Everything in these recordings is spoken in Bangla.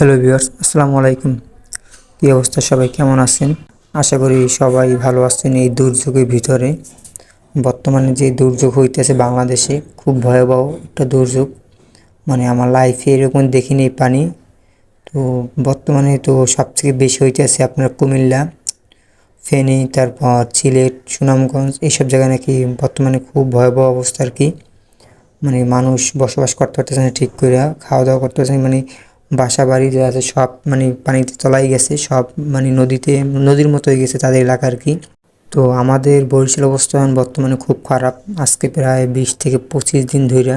হ্যালো ভিউয়ার্স, আসসালামু আলাইকুম। কী অবস্থা? সবাই কেমন আছেন? আশা করি সবাই ভালো আছেন এই দুর্যোগের ভিতরে। বর্তমানে যে দুর্যোগ হইতেছে বাংলাদেশে, খুব ভয়াবহ একটা দুর্যোগ। মানে আমার লাইফে এরকম দেখিনি পানি। তো বর্তমানে তো সবথেকে বেশি হইতেছে আপনার কুমিল্লা, ফেনী, তারপর সিলেট, সুনামগঞ্জ, এইসব জায়গায় নাকি বর্তমানে খুব ভয়াবহ অবস্থা আর কি। মানে মানুষ বসবাস করতে পারতেছে না ঠিক করে খাওয়া দাওয়া করতে পারতেছে না। মানে বাসা বাড়ি যা আছে, সব মানে পানিতে তলাই গেছে, সব মানে নদীতে, নদীর মতো হয়ে গেছে তাদের এলাকা আর কি। তো আমাদের বরিশাল অবস্থান বর্তমানে খুব খারাপ। আজকে প্রায় বিশ থেকে পঁচিশ দিন ধইরা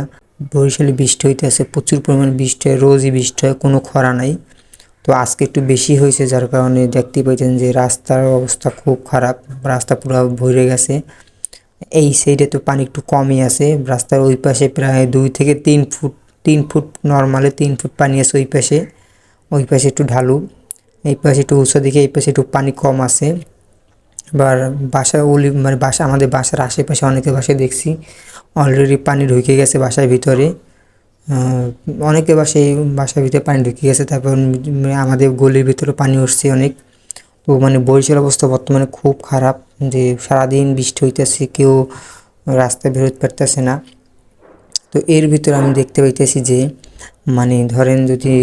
বরিশালে বৃষ্টি হইতেছে, প্রচুর পরিমাণ বৃষ্টি হয়, রোজই বৃষ্টি হয়, কোনো খরা নাই। তো আজকে একটু বেশি হয়েছে, যার কারণে দেখতে পাইছেন যে রাস্তার অবস্থা খুব খারাপ, রাস্তা পুরো ভরে গেছে। এই সাইডে তো পানি একটু কমই আছে, রাস্তার ওই পাশে প্রায় দুই থেকে তিন ফুট তিন ফুট নর্মালে তিন ফুট পানি আছে ওই পাশে। ওই পাশে একটু ঢালু। এই পাশে একটু উঁচু দিকে এই পাশে একটু পানি কম আছে। এবার বাসা ওলি মানে বাসা আমাদের বাসার আশেপাশে অনেকের বাসায় দেখছি। অলরেডি পানি ঢুকে গেছে বাসার ভিতরে। অনেকে বাসায়, বাসার ভিতরে পানি ঢুকে গেছে। তারপর আমাদের গলির ভিতরে পানি উঠছে অনেক। তো মানে বরিশাল অবস্থা বর্তমানে খুব খারাপ। যে সারাদিন বৃষ্টি হইতেছে, কেউ রাস্তায় বেরোতে পারতেছে না। তো এর ভিতরে আমি দেখতে পাইতেছি যে মানে ধরেন যদি,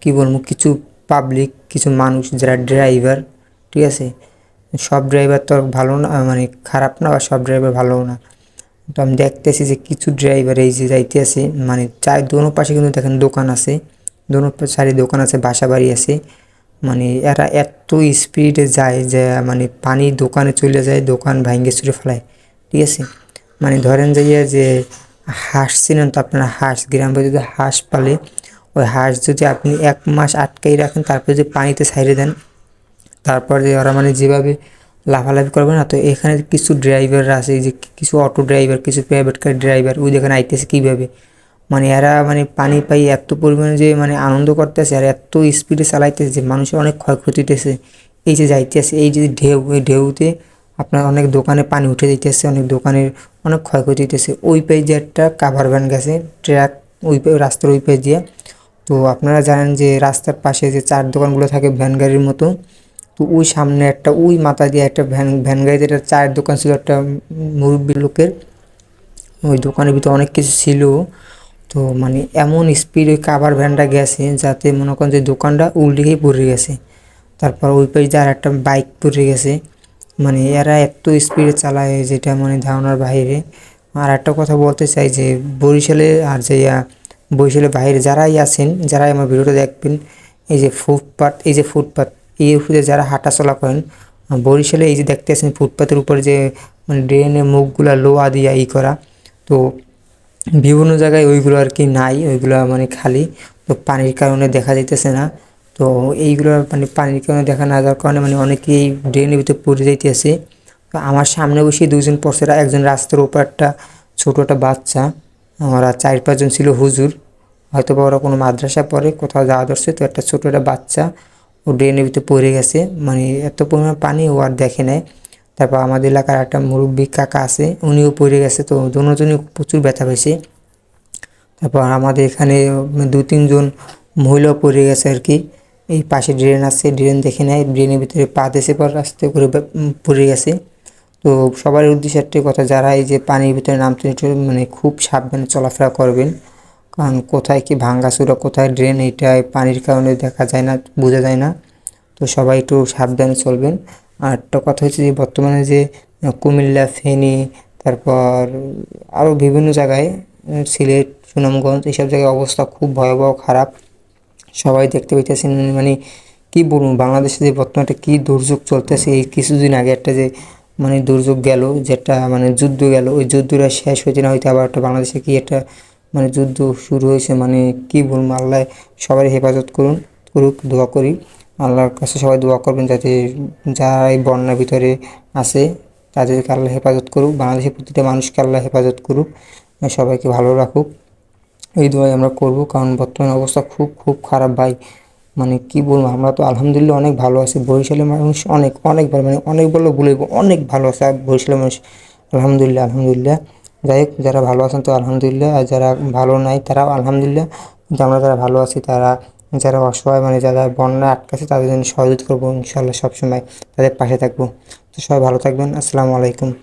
কি বলব, কিছু পাবলিক কিছু মানুষ যারা ড্রাইভার ঠিক আছে? সব ড্রাইভার তো ভালো না মানে খারাপ না বা সব ড্রাইভার ভালো না। তো আমি দেখতেছি যে কিছু ড্রাইভার এই যে যাইতে আছে মানে চার, দোনো পাশে কিন্তু দেখেন দোকান আছে। দোনো সারি দোকান আছে বাসা বাড়ি আছে। মানে এরা এত স্পিডে যায় যে মানে পানি দোকানে চলে যায়, দোকান ভাঙ্গে ছুটে ফেলায়, ঠিক আছে? মানে ধরেন যাইয়া যে হাঁস ছিলেন তো আপনারা? হাঁস, গ্রামে যদি হাঁস পালে, ওই হাঁস যদি আপনি এক মাস আটকাই রাখেন, তারপর যদি পানিতে ছাইড়ে দেন, তারপর যে ওরা মানে যেভাবে লাফালাফি করবে না, তো এখানে কিছু ড্রাইভার আছে যে কিছু অটো ড্রাইভার কিছু প্রাইভেট কার ড্রাইভার ওই দেখেন আইতেছে কীভাবে? মানে এরা মানে পানি পাই এত পরিমাণে যে মানে আনন্দ করতেছে আর এত স্পিডে চালাইতেছে যে মানুষের অনেক ক্ষয়ক্ষতি হইতেছে। এই যে যাইতেছে, এই যে ঢেউ ওই ঢেউতে আপনার অনেক দোকানে পানি উঠে দিতেছে অনেক দোকানের অনেক ক্ষয়ক্ষতি হইতেছে। ওই পেজে একটা কাভার ভ্যান গেছে ট্র্যাক ওই রাস্তার ওই পেজ দিয়ে। তো আপনারা জানেন যে রাস্তার পাশে যে চার দোকানগুলো থাকে ভ্যান গাড়ির মতো, তো ওই সামনে একটা, ওই মাথা দিয়ে একটা ভ্যান ভ্যান গাড়িতে একটা চায়ের দোকান ছিল একটা মুরব্বী লোকের। ওই দোকানের ভিতরে অনেক কিছু ছিল। তো মানে এমন স্পিড ওই কাভার ভ্যানটা গেছে যাতে মনে করেন যে দোকানটা উল্টেই পড়ে গেছে। তারপর ওই পাশে আর একটা বাইক পড়ে গেছে। মানে এরা এত স্পিডে চালায় যেটা মানে ধারণার বাইরে। আর একটা কথা বলতে চাই যে, বরিশালে আর যে বরিশালের বাইরে যারাই আছেন, যারাই আমার ভিডিওটা দেখবেন, এই যে ফুটপাথ এই যে ফুটপাথ এই উপরে যারা হাঁটাচলা করেন, বরিশালে এই যে দেখতে আছেন ফুটপাথের উপরে যে মানে ড্রেনের মুখগুলা লোয়া দিয়া ই করা, তো বিভিন্ন জায়গায় ওইগুলো আর কি নাই, ওইগুলো মানে খালি, তো পানির কারণে দেখা যাইতেছে না। তো এইগুলো মানে পানির কারণে দেখা না যাওয়ার কারণে মানে অনেকেই ড্রেনের ভিতরে পড়ে যাইতেছে। তো আমার সামনে বসে দুজন পড়ছে একজন রাস্তার উপর একটা ছোটো একটা বাচ্চা। ওরা চার পাঁচজন ছিল হুজুর। হয়তো বা ওরা কোনো মাদ্রাসা পড়ে, কোথাও যাওয়া ধরছে, তো একটা ছোটো একটা বাচ্চা ও ড্রেনের ভিতরে পড়ে গেছে। মানে এত পরিমাণ পানি ও আর দেখে নেয় তারপর আমাদের এলাকার একটা মুরব্বী কাকা আছে, উনিও পড়ে গেছে, তো দুজনই প্রচুর ব্যথা পেয়েছে। তারপর আমাদের এখানে দু তিনজন মহিলাও পড়ে গেছে আর কি। এই পাশে ড্রেন আছে ড্রেন দেখে নেয় ড্রেনের ভিতরে পা দেশে পর রাস্তা করে পড়ে গেছে। তো সবার উদ্দেশ্যে একটি কথা, যারা এই যে পানির ভিতরে নামতে মানে খুব সাবধানে চলাফেরা করবেন। কারণ কোথায় কি ভাঙ্গাচুরা, কোথায় ড্রেন এইটাই পানির কারণে দেখা যায় না, বোঝা যায় না। তো সবাই একটু সাবধানে চলবেন। আর একটা কথা হচ্ছে যে, বর্তমানে যে কুমিল্লা, ফেনী, তারপর আরও বিভিন্ন জায়গায়, সিলেট, সুনামগঞ্জ এইসব জায়গায় অবস্থা খুব ভয়াবহ, খারাপ। সবাই দেখতে পাইতেছেন। মানে কি বলুন বাংলাদেশে যে বর্তমানে একটা কী দুর্যোগ চলতেছে, এই কিছুদিন আগে একটা যে মানে দুর্যোগ গেল যেটা মানে যুদ্ধ গেল, ওই যুদ্ধটা শেষ হয়েছে না, হয়তো আবার একটা বাংলাদেশে কি একটা মানে যুদ্ধ শুরু হয়েছে মানে কি বলুন আল্লাহ সবাই হেফাজত করুন, করুক, দোয়া করি। আল্লাহর কাছে সবাই দোয়া করবেন যাতে যারা এই বন্যার ভিতরে আছে, তাদেরকে আল্লাহ হেফাজত করুক। বাংলাদেশের প্রতিটা মানুষকে আল্লাহ হেফাজত করুক। সবাইকে ভালো রাখুক। এই দোয়াই আমরা করব। কারণ বর্তমান অবস্থা খুব খুব খারাপ ভাই। মানে কি বলব, আমরা তো আলহামদুলিল্লাহ অনেক ভালো আছি। বরিশালের মানুষ অনেক অনেক ভালো। মানে অনেক বললে ভুলে অনেক ভালো আছে বরিশালের মানুষ। আলহামদুলিল্লাহ আলহামদুলিল্লাহ। যাই হোক, যারা ভালো আছেন তো আলহামদুলিল্লাহ, আর যারা ভালো নাই তারাও আলহামদুলিল্লাহ। কিন্তু আমরা যারা ভালো আছি তারা, যারা অসহায় মানে যারা বন্যা আটকাছে তাদের জন্য সহযোগিতা করব ইনশাল্লাহ সবসময়। তাদের পাশে থাকব। তো সবাই ভালো থাকবেন। আসসালামু আলাইকুম।